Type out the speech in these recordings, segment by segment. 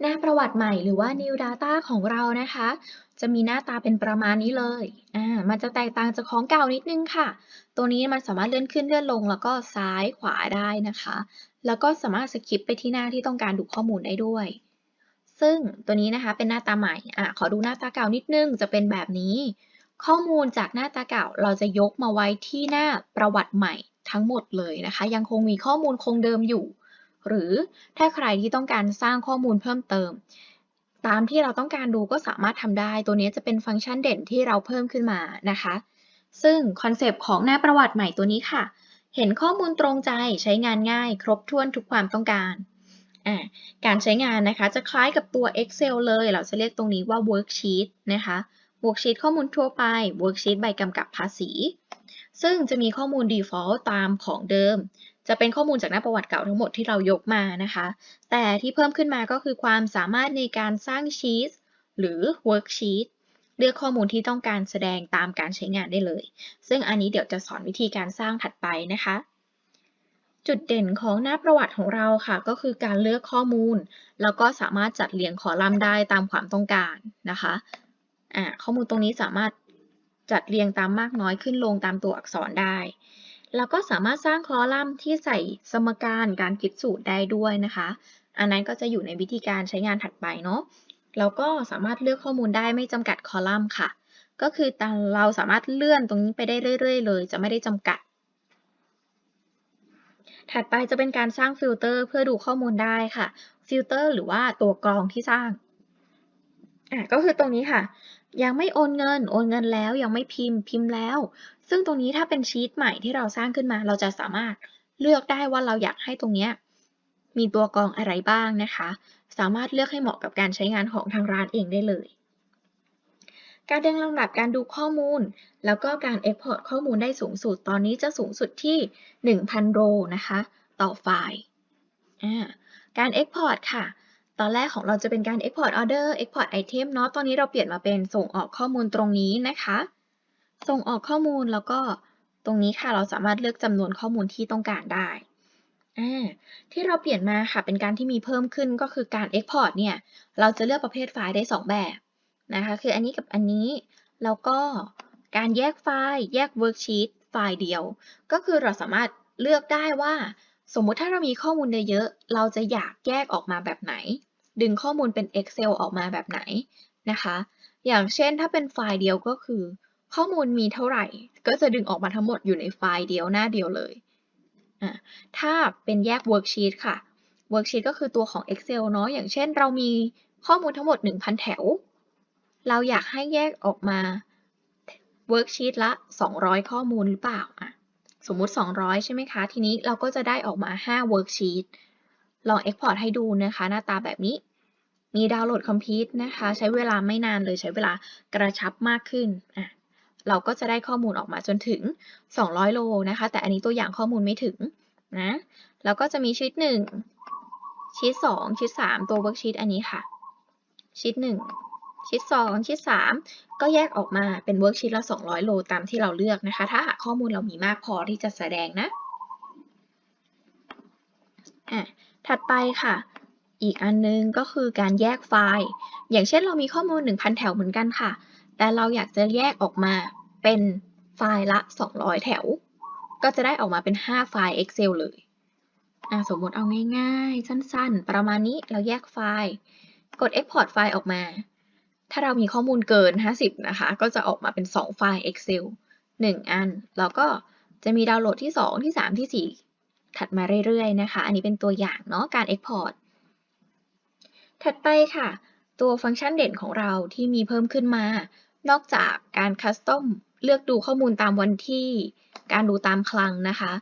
หน้าประวัติใหม่หรือว่า new data ของเรานะคะ จะมีหน้าตาเป็นประมาณนี้เลย อ่า มันจะแตกต่างจากของเก่านิดนึงค่ะ ตัวนี้มันสามารถเลื่อนขึ้นเลื่อนลง แล้วก็ซ้ายขวาได้นะคะ แล้วก็สามารถสคิปไปที่หน้าที่ต้องการดูข้อมูลได้ด้วย ซึ่งตัวนี้นะคะเป็นหน้าตาใหม่ อะขอดูหน้าตาเก่านิดนึง จะเป็นแบบนี้ ข้อมูลจากหน้าตาเก่าเราจะยกมาไว้ที่หน้าประวัติใหม่ทั้งหมดเลยนะคะ ยังคงมีข้อมูลคงเดิมอยู่ หรือถ้าใครที่ต้องการสร้างข้อมูลเพิ่มเติม ตามที่เราต้องการดูก็สามารถทำได้ ตัวนี้จะเป็นฟังก์ชันเด่นที่เราเพิ่มขึ้นมานะคะ ซึ่งคอนเซปต์ของหน้าประวัติใหม่ตัวนี้ค่ะ เห็นข้อมูลตรงใจใช้งานง่าย ครบถ้วนทุกความต้องการการใช้งานนะคะจะคล้ายกับตัว Excel เลย เราจะเรียกตรงนี้ว่า Worksheet นะคะ Worksheet ข้อมูลทั่วไป Worksheet ใบกำกับภาษี ซึ่งจะมีข้อมูล default ตามของเดิม จะเป็นข้อมูลจากหน้าประวัติเก่าทั้งหมดที่เรายกมานะคะ แต่ที่เพิ่มขึ้นมาก็คือความสามารถในการสร้างชีตหรือ worksheet เลือกข้อมูลที่ต้องการแสดงตามการใช้งานได้เลย ซึ่งอันนี้เดี๋ยวจะสอนวิธีการสร้างถัดไปนะคะ จุดเด่นของหน้าประวัติของเราค่ะ ก็คือการเลือกข้อมูล แล้วก็สามารถจัดเรียงคอลัมน์ได้ตามความต้องการนะคะอ่าข้อมูลตรงนี้สามารถจัดเรียงตามมากน้อยขึ้นลงตามตัวอักษรได้ แล้วก็สามารถสร้างคอลัมน์ที่ใส่สมการการคิดสูตรได้ด้วยนะคะ อันนั้นก็จะอยู่ในวิธีการใช้งานถัดไปเนาะแล้วก็สามารถเลือกข้อมูลได้ไม่จำกัดคอลัมน์ค่ะ ก็คือเราสามารถเลื่อนตรงนี้ไปได้เรื่อยๆ เลย จะไม่ได้จำกัด ถัดไปจะเป็นการสร้างฟิลเตอร์เพื่อดูข้อมูลได้ค่ะฟิลเตอร์หรือว่าตัวกรองที่สร้างอะก็คือตรงนี้ค่ะ ยังไม่โอนเงิน โอนเงินแล้วยังไม่พิมพ์พิมพ์แล้ว ซึ่งตรงนี้ถ้าเป็นชีตใหม่ที่เราสร้างขึ้นมา เราจะสามารถเลือกได้ว่าเราอยากให้ตรงนี้มีตัวกรองอะไรบ้างนะคะ สามารถเลือกให้เหมาะกับการใช้งานของทางร้านเองได้เลย การเรียงลำดับการดูข้อมูล แล้วก็การ Export ข้อมูลได้สูงสุด ตอนนี้จะสูงสุดที่ 1,000 โรนะคะ ต่อไฟล์การ Export ค่ะ ตอนแรกของเราจะเป็นการ Export Order Export Item เนาะ ตอนนี้เราเปลี่ยนมาเป็นส่งออกข้อมูลตรงนี้นะคะ ส่งออกข้อมูลแล้วก็ตรงนี้ค่ะเราสามารถเลือกจำนวนข้อมูลที่ต้องการได้ ที่เราเปลี่ยนมาค่ะเป็นการที่มีเพิ่มขึ้นก็คือการ Export เนี่ย เราจะเลือกประเภทไฟล์ได้ 2 แบบนะคะ คืออันนี้กับอันนี้ แล้วก็การแยกไฟล์ แยก Worksheet ไฟล์เดียว ก็คือเราสามารถเลือกได้ว่า สมมุติถ้าเรามีข้อมูลเยอะๆเราจะอยากแยกออกมาแบบไหน ดึงข้อมูลเป็น Excel ออกมาแบบไหนนะคะ อย่างเช่นถ้าเป็นไฟล์เดียวก็คือ ข้อมูลมีเท่าไหร่ ก็จะดึงออกมาทั้งหมดอยู่ในไฟล์เดียวหน้าเดียวเลย ถ้าเป็นแยก worksheet ค่ะ worksheet ก็คือตัวของ Excel เนาะ อย่างเช่นเรามีข้อมูลทั้งหมด 1,000 แถว เราอยากให้แยกออกมา worksheet ละ 200 ข้อมูลหรือเปล่าอะสมมุติ 200 ใช่ไหมคะ ทีนี้เราก็จะได้ออกมา 5 worksheet ลอง export ให้ดูนะคะ หน้าตาแบบนี้ มีดาวน์โหลดคอมพิวต์นะคะ ใช้เวลาไม่นานเลย ใช้เวลากระชับมากขึ้นอะ เราก็จะได้ข้อมูลออกมาจนถึง 200 โลนะคะ แต่อันนี้ตัวอย่างข้อมูลไม่ถึงนะแล้วก็จะมีชีตหนึ่งชีตสองชีตสามตัวเวิร์กชีตอันนี้ค่ะชีตหนึ่งชีตสองชีตสามก็แยกออกมาเป็นเวิร์กชีตละ 200 โลตามที่เราเลือกนะคะ ถ้าหากข้อมูลเรามีมากพอที่จะแสดงนะอะถัดไปค่ะอีกอันนึงก็คือการแยกไฟล์ อย่างเช่นเรามีข้อมูล 1,000 แถวเหมือนกันค่ะ แต่เราอยากจะแยกออกมา เป็นไฟล์ละ 200 แถว ก็จะได้ออกมาเป็น 5 ไฟล์ Excel เลยสมมติเอาง่ายๆ สั้นๆ ประมาณนี้เราแยกไฟล์ กด Export ไฟล์ออกมา ถ้าเรามีข้อมูลเกิน 50 นะคะ ก็จะออกมาเป็น 2 ไฟล์ Excel 1 อัน แล้วก็จะมีดาวน์โหลดที่ 2 ที่ 3 ที่ 4 ถัดมาเรื่อยๆ นะคะ อันนี้เป็นตัวอย่างเนาะการ Export ถัดไปค่ะ ตัวฟังก์ชันเด่นของเราที่มีเพิ่มขึ้นมา นอกจากการคัสตอม เลือกดูข้อมูลตามวันที่ การดูตามคลังนะคะ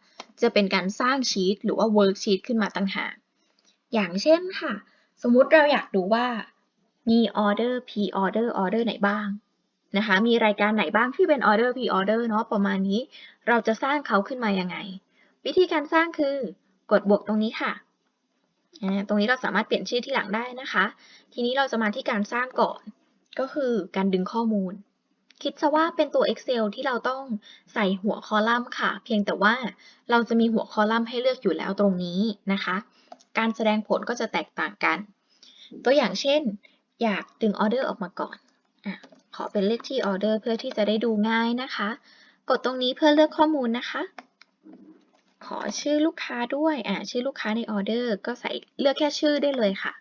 จะเป็นการสร้างชีตหรือว่าเวิร์กชีตขึ้นมาต่างหาก อย่างเช่นค่ะ สมมุติเราอยากดูว่ามีออเดอร์ P ออเดอร์ออเดอร์ไหนบ้างนะคะ มีรายการไหนบ้างที่เป็นออเดอร์ P ออเดอร์เนาะประมาณนี้ เราจะสร้างเขาขึ้นมายังไง วิธีการสร้างคือกดบวกตรงนี้ค่ะตรงนี้เราสามารถเปลี่ยนชื่อที่หลังได้นะคะ ทีนี้เราจะมาที่การสร้างก่อน ก็คือการดึงข้อมูล คิดซะว่าเป็นตัว Excel ที่เราต้องใส่หัวคอลัมน์ค่ะ เพียงแต่ว่าเราจะมีหัวคอลัมน์ให้เลือกอยู่แล้วตรงนี้นะคะ การแสดงผลก็จะแตกต่างกัน ตัวอย่างเช่น อยากดึงออเดอร์ออกมาก่อนอขอเป็นเลขที่ออเดอร์เพื่อที่จะได้ดูง่ายนะคะ กดตรงนี้เพื่อเลือกข้อมูลนะคะ ขอชื่อลูกค้าด้วยอะชื่อลูกค้าในออเดอร์ก็ใส่เลือกแค่ชื่อได้เลยค่ะ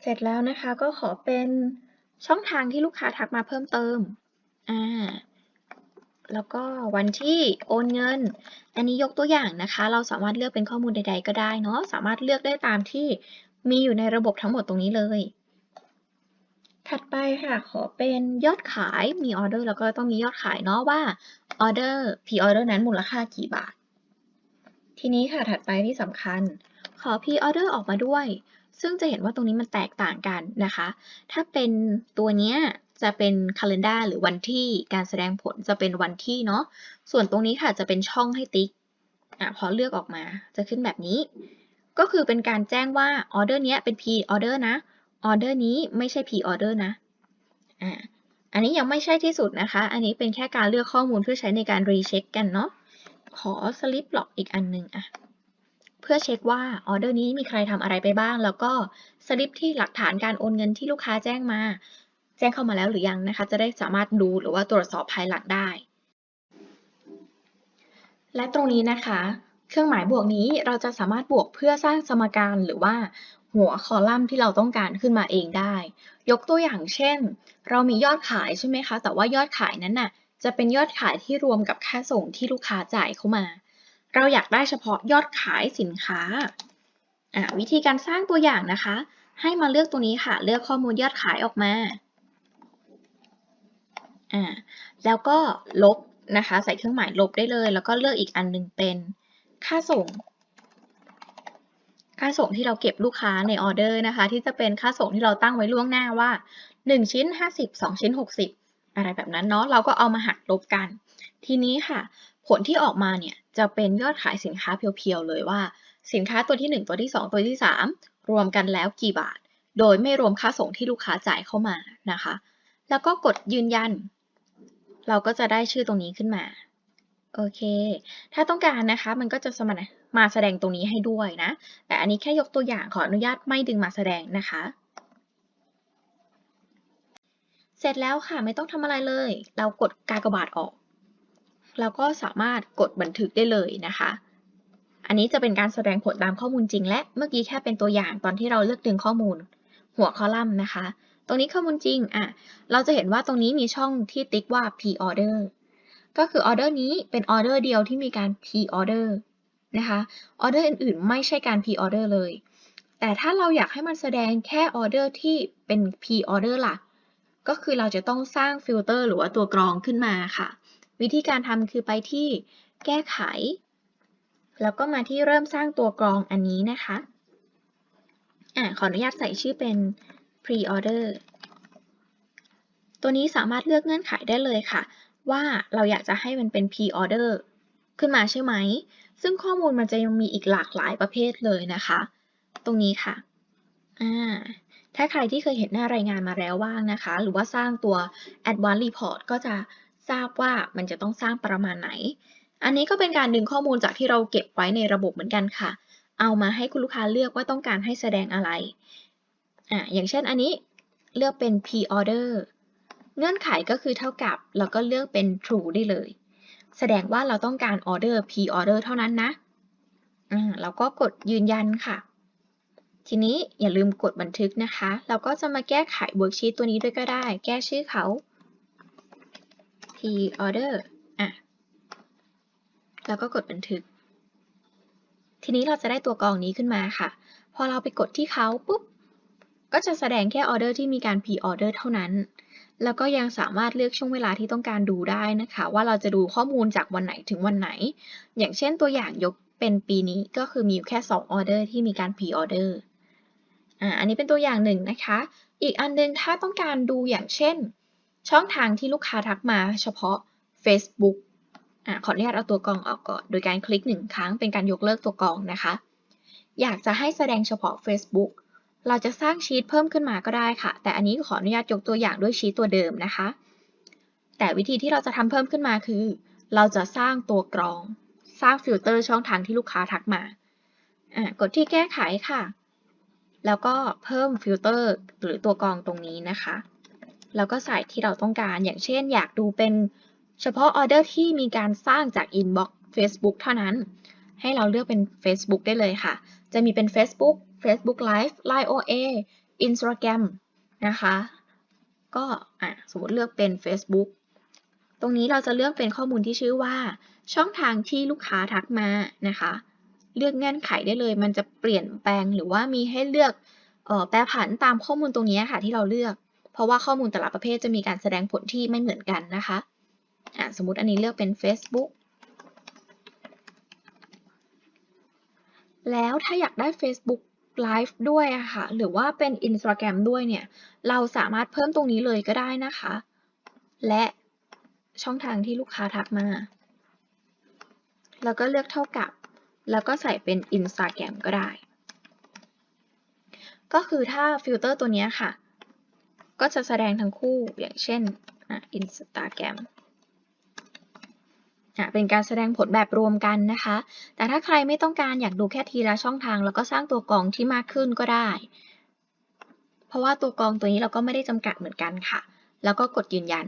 เสร็จแล้วนะคะก็ขอเป็น ช่องทางที่ลูกค้าทักมาเพิ่มเติม อ่า แล้วก็วันที่โอนเงิน อันนี้ยกตัวอย่างนะคะ เราสามารถเลือกเป็นข้อมูลใด ๆ ก็ได้เนาะ สามารถเลือกได้ตามที่มีอยู่ในระบบทั้งหมดตรงนี้เลย ถัดไปค่ะ ขอเป็นยอดขาย มีออเดอร์แล้วก็ต้องมียอดขายเนาะว่าออเดอร์พ r ออเดอร์นั้นมูลค่ากี่บาท ทีนี้ค่ะ ถัดไปที่สำคัญ ขอ p ออเดอร์ออกมาด้วย ซึ่งจะเห็นว่าตรงนี้มันแตกต่างกันนะคะ ถ้าเป็นตัวเนี้ยจะเป็น calendar หรือวันที่การแสดงผลจะเป็นวันที่เนาะ ส่วนตรงนี้ค่ะจะเป็นช่องให้ติ๊กอะพอเลือกออกมาจะขึ้นแบบนี้ ก็คือเป็นการแจ้งว่าออเดอร์เนี้ยเป็น P ออเดอร์นะ ออเดอร์นี้ไม่ใช่ P ออเดอร์นะ อ่า อันนี้ยังไม่ใช่ที่สุดนะคะ อันนี้เป็นแค่การเลือกข้อมูลเพื่อใช้ในการรีเช็คกันเนาะ ขอสลิปหลอกอีกอันหนึ่งอะ เพื่อเช็คว่าออเดอร์นี้มีใครทำอะไรไปบ้าง แล้วก็สลิปที่หลักฐานการโอนเงินที่ลูกค้าแจ้งมา แจ้งเข้ามาแล้วหรือยังนะคะ จะได้สามารถดูหรือว่าตรวจสอบภายหลังได้ และตรงนี้นะคะ เครื่องหมายบวกนี้เราจะสามารถบวกเพื่อสร้างสมการหรือว่าหัวคอลัมน์ที่เราต้องการขึ้นมาเองได้ ยกตัวอย่างเช่น เรามียอดขายใช่ไหมคะ แต่ว่ายอดขายนั้นน่ะจะเป็นยอดขายที่รวมกับค่าส่งที่ลูกค้าจ่ายเข้ามา เราอยากได้เฉพาะยอดขายสินค้าอ่าวิธีการสร้างตัวอย่างนะคะ ให้มาเลือกตัวนี้ค่ะ เลือกข้อมูลยอดขายออกมาอ่าแล้วก็ลบนะคะ ใส่เครื่องหมายลบได้เลย แล้วก็เลือกอีกอันหนึ่งเป็นค่าส่ง ค่าส่งที่เราเก็บลูกค้าในออเดอร์นะคะ ที่จะเป็นค่าส่งที่เราตั้งไว้ล่วงหน้าว่า 1 ชิ้น 50 2 ชิ้น 60 อะไรแบบนั้นเนาะ เราก็เอามาหักลบกัน ทีนี้ค่ะ ผลที่ออกมาเนี่ย จะเป็นยอดขายสินค้าเพียวๆเลยว่า สินค้าตัวที่ 1 ตัวที่ 2 ตัวที่ 3 รวมกันแล้วกี่บาท โดยไม่รวมค่าส่งที่ลูกค้าจ่ายเข้ามานะคะ แล้วก็กดยืนยัน เราก็จะได้ชื่อตรงนี้ขึ้นมาโอเค ถ้าต้องการนะคะ มันก็จะสมามาแสดงตรงนี้ให้ด้วยนะ แต่อันนี้แค่ยกตัวอย่างขออนุญาตไม่ดึงมาแสดงนะคะ เสร็จแล้วค่ะ ไม่ต้องทำอะไรเลย เรากดกากบาทออก เราก็สามารถกดบันทึกได้เลยนะคะ อันนี้จะเป็นการแสดงผลตามข้อมูลจริง และเมื่อกี้แค่เป็นตัวอย่างตอนที่เราเลือกดึงข้อมูล หัวคอลัมน์นะคะ ตรงนี้ข้อมูลจริงอะเราจะเห็นว่าตรงนี้มีช่องที่ติ๊กว่า p order ก็คือออเดอร์นี้เป็นออเดอร์เดียวที่มีการ p order นะคะออเดอร์อื่นๆ ไม่ใช่การ p order เลย แต่ถ้าเราอยากให้มันแสดงแค่ออเดอร์ที่เป็น p order ล่ะ ก็คือเราจะต้องสร้างฟิลเตอร์หรือว่าตัวกรองขึ้นมาค่ะ วิธีการทำคือไปที่แก้ไข แล้วก็มาที่เริ่มสร้างตัวกรองอันนี้นะคะอ่าขออนุญาตใส่ชื่อเป็น pre order ตัวนี้สามารถเลือกเงื่อนไขได้เลยค่ะ ว่าเราอยากจะให้มันเป็น pre order ขึ้นมาใช่ไหม ซึ่งข้อมูลมันจะยังมีอีกหลากหลายประเภทเลยนะคะ ตรงนี้ค่ะอ่าถ้าใครที่เคยเห็นหน้ารายงานมาแล้วว่างนะคะ หรือว่าสร้างตัว advanced report ก็จะ ทราบว่ามันจะต้องสร้างประมาณไหน อันนี้ก็เป็นการดึงข้อมูลจากที่เราเก็บไว้ในระบบเหมือนกันค่ะ เอามาให้คุณลูกค้าเลือกว่าต้องการให้แสดงอะไรอ่าอย่างเช่นอันนี้เลือกเป็น p order เงื่อนไขก็คือเท่ากับแล้วก็เลือกเป็น true ได้เลย แสดงว่าเราต้องการ order p order เท่านั้นนะอ่าเราก็กดยืนยันค่ะทีนี้อย่าลืมกดบันทึกนะคะ เราก็จะมาแก้ไขเวิร์กชีตตัวนี้ด้วยก็ได้ แก้ชื่อเขา order อะ แล้วก็กดบันทึก ทีนี้เราจะได้ตัวกรองนี้ขึ้นมาค่ะ พอเราไปกดที่เขาปุ๊บ ก็จะแสดงแค่ออเดอร์ที่มีการ p order เท่านั้น แล้วก็ยังสามารถเลือกช่วงเวลาที่ต้องการดูได้นะคะ ว่าเราจะดูข้อมูลจากวันไหนถึงวันไหน อย่างเช่นตัวอย่างยกเป็นปีนี้ก็คือมีอยู่แค่2ออเดอร์ที่มีการ p order อ่า อันนี้เป็นตัวอย่างหนึ่งนะคะ อีกอันนึงถ้าต้องการดูอย่างเช่น ช่องทางที่ลูกค้าทักมาเฉพาะ Facebook อ่าขออนุญาตเอาตัวกรองออกก่อน โดยการคลิกหนึ่งครั้งเป็นการยกเลิกตัวกรองนะคะ อยากจะให้แสดงเฉพาะ Facebook เราจะสร้างชีตเพิ่มขึ้นมาก็ได้ค่ะ แต่อันนี้ขออนุญาตยกตัวอย่างด้วยชีตตัวเดิมนะคะ แต่วิธีที่เราจะทำเพิ่มขึ้นมาคือ เราจะสร้างตัวกรอง สร้างฟิลเตอร์ช่องทางที่ลูกค้าทักมา กดที่แก้ไขค่ะ แล้วก็เพิ่มฟิลเตอร์หรือตัวกรองตรงนี้นะคะ แล้วก็ใส่ที่เราต้องการ อย่างเช่น อยากดูเป็นเฉพาะออเดอร์ที่มีการสร้างจาก Inbox Facebook เท่านั้น ให้เราเลือกเป็น Facebook ได้เลยค่ะ จะมีเป็น Facebook Facebook Live Line OA Instagram นะคะ ก็สมมติเลือกเป็น Facebook ตรงนี้เราจะเลือกเป็นข้อมูลที่ชื่อว่า ช่องทางที่ลูกค้าทักมานะคะ เลือกเงื่อนไขได้เลย มันจะเปลี่ยนแปลงหรือว่ามีให้เลือกออแปรผันตามข้อมูลตรงนี้ค่ะที่เราเลือก เพราะว่าข้อมูลแต่ละประเภทจะมีการแสดงผลที่ไม่เหมือนกันนะคะะสมมติอันนี้เลือกเป็น Facebook แล้วถ้าอยากได้ Facebook Live ด้วยอะค่ะ หรือว่าเป็น Instagram ด้วยเนี่ย เราสามารถเพิ่มตรงนี้เลยก็ได้นะคะ และช่องทางที่ลูกค้าทักมา แล้วก็เลือกเท่ากับ แล้วก็ใส่เป็น Instagram ก็ได้ ก็คือถ้าฟิลเตอร์ตัวนี้ค่ะ ก็จะแสดงทั้งคู่อย่างเช่นอะ Instagram อะเป็นการแสดงผลแบบรวมกันนะคะ แต่ถ้าใครไม่ต้องการอยากดูแค่ทีละช่องทาง แล้วก็สร้างตัวกรองที่มากขึ้นก็ได้ เพราะว่าตัวกรองตัวนี้เราก็ไม่ได้จำกัดเหมือนกันค่ะ แล้วก็กดยืนยัน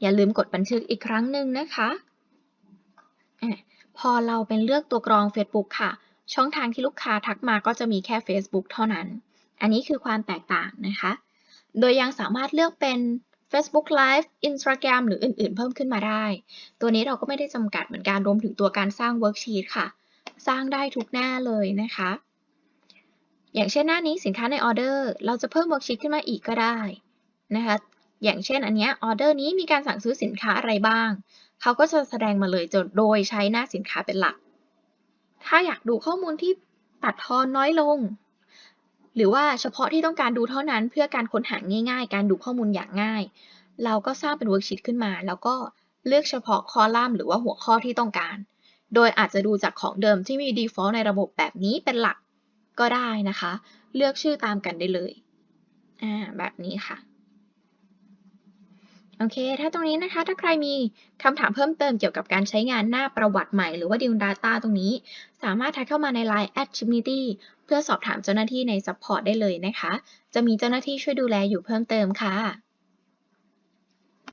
อย่าลืมกดบันทึกอีกครั้งหนึ่งนะคะอะพอเราเป็นเลือกตัวกรอง Facebook ค่ะ ช่องทางที่ลูกค้าทักมาก็จะมีแค่ Facebook เท่านั้น อันนี้คือความแตกต่างนะคะ โดยยังสามารถเลือกเป็น Facebook Live Instagram หรืออื่น ๆ เพิ่มขึ้นมาได้ ตัวนี้เราก็ไม่ได้จำกัดเหมือนกันรวมถึงตัวการสร้าง Worksheet ค่ะ สร้างได้ทุกหน้าเลยนะคะ อย่างเช่นหน้านี้สินค้าในออเดอร์เราจะเพิ่ม Worksheet ขึ้นมาอีกก็ได้นะคะ อย่างเช่นอันเนี้ยออเดอร์นี้มีการสั่งซื้อสินค้าอะไรบ้าง เขาก็จะแสดงมาเลยโดยใช้หน้าสินค้าเป็นหลัก ถ้าอยากดูข้อมูลที่ตัดทอนน้อยลง หรือว่าเฉพาะที่ต้องการดูเท่านั้นเพื่อการค้นหาง่ายๆ การดูข้อมูลอย่างง่าย เราก็สร้างเป็นเวิร์กชีตขึ้นมา แล้วก็เลือกเฉพาะคอลัมน์หรือว่าหัวข้อที่ต้องการ โดยอาจจะดูจากของเดิมที่มี default ในระบบแบบนี้เป็นหลักก็ได้นะคะ เลือกชื่อตามกันได้เลย อ่า แบบนี้ค่ะ โอเค ถ้าตรงนี้นะคะ ถ้าใครมีคำถามเพิ่มเติมเกี่ยวกับการใช้งานหน้าประวัติใหม่หรือว่า Deal Data ตรงนี้ สามารถทักเข้ามาใน Line at Chimnity เพื่อสอบถามเจ้าหน้าที่ใน Support ได้เลยนะคะ จะมีเจ้าหน้าที่ช่วยดูแลอยู่เพิ่มเติมค่ะ